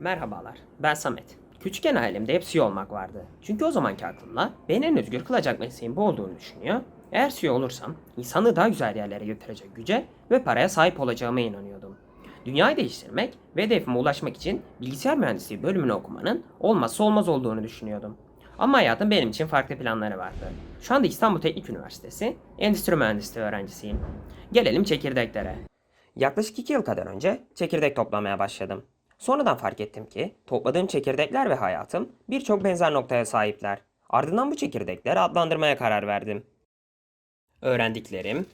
Merhabalar, ben Samet. Küçükken hayalimde hep CEO olmak vardı. Çünkü o zamanki aklımla beni en özgür kılacak mesleğin bu olduğunu düşünüyor. Eğer CEO olursam insanlığı daha güzel yerlere götürecek güce ve paraya sahip olacağıma inanıyordum. Dünyayı değiştirmek ve hedefime ulaşmak için bilgisayar mühendisliği bölümünü okumanın olmazsa olmaz olduğunu düşünüyordum. Ama hayatın benim için farklı planları vardı. Şu anda İstanbul Teknik Üniversitesi Endüstri Mühendisliği öğrencisiyim. Gelelim çekirdeklere. Yaklaşık 2 yıl kadar önce çekirdek toplamaya başladım. Sonradan fark ettim ki topladığım çekirdekler ve hayatım birçok benzer noktaya sahipler. Ardından bu çekirdekleri adlandırmaya karar verdim. Öğrendiklerim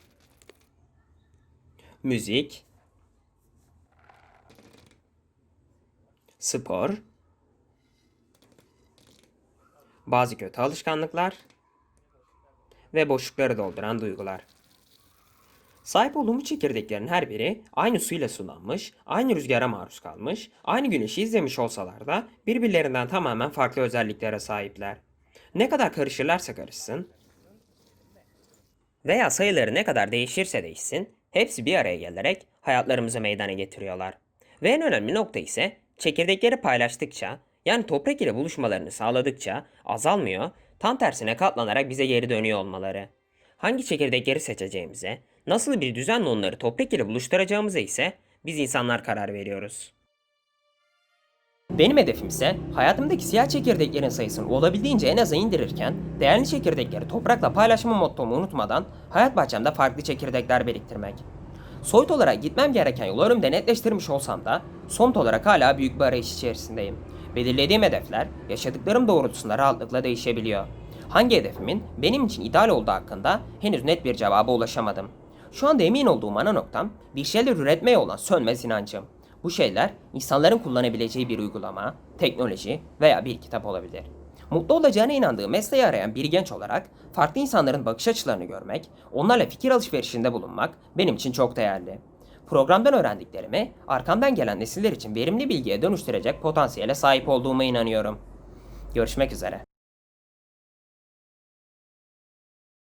müzik, spor, bazı kötü alışkanlıklar ve boşlukları dolduran duygular. Sahip olduğum bu çekirdeklerin her biri aynı suyla sulanmış, aynı rüzgara maruz kalmış, aynı güneşi izlemiş olsalar da birbirlerinden tamamen farklı özelliklere sahipler. Ne kadar karışırlarsa karışsın veya sayıları ne kadar değişirse değişsin, hepsi bir araya gelerek hayatlarımızı meydana getiriyorlar. Ve en önemli nokta ise çekirdekleri paylaştıkça, yani toprak ile buluşmalarını sağladıkça azalmıyor, tam tersine katlanarak bize geri dönüyor olmaları. Hangi çekirdekleri seçeceğimize, nasıl bir düzenle onları toprak ile buluşturacağımıza ise biz insanlar karar veriyoruz. Benim hedefim ise hayatımdaki siyah çekirdeklerin sayısını olabildiğince en aza indirirken değerli çekirdekleri toprakla paylaşma mottomu unutmadan hayat bahçemde farklı çekirdekler biriktirmek. Soyut olarak gitmem gereken yolu önümde netleştirmiş olsam da somut olarak hala büyük bir arayış içerisindeyim. Belirlediğim hedefler yaşadıklarım doğrultusunda rahatlıkla değişebiliyor. Hangi hedefimin benim için ideal olduğu hakkında henüz net bir cevaba ulaşamadım. Şu anda emin olduğum ana noktam bir şeyler üretmeye olan sönmez inancım. Bu şeyler insanların kullanabileceği bir uygulama, teknoloji veya bir kitap olabilir. Mutlu olacağına inandığı mesleği arayan bir genç olarak farklı insanların bakış açılarını görmek, onlarla fikir alışverişinde bulunmak benim için çok değerli. Programdan öğrendiklerimi arkamdan gelen nesiller için verimli bilgiye dönüştürecek potansiyele sahip olduğuma inanıyorum. Görüşmek üzere.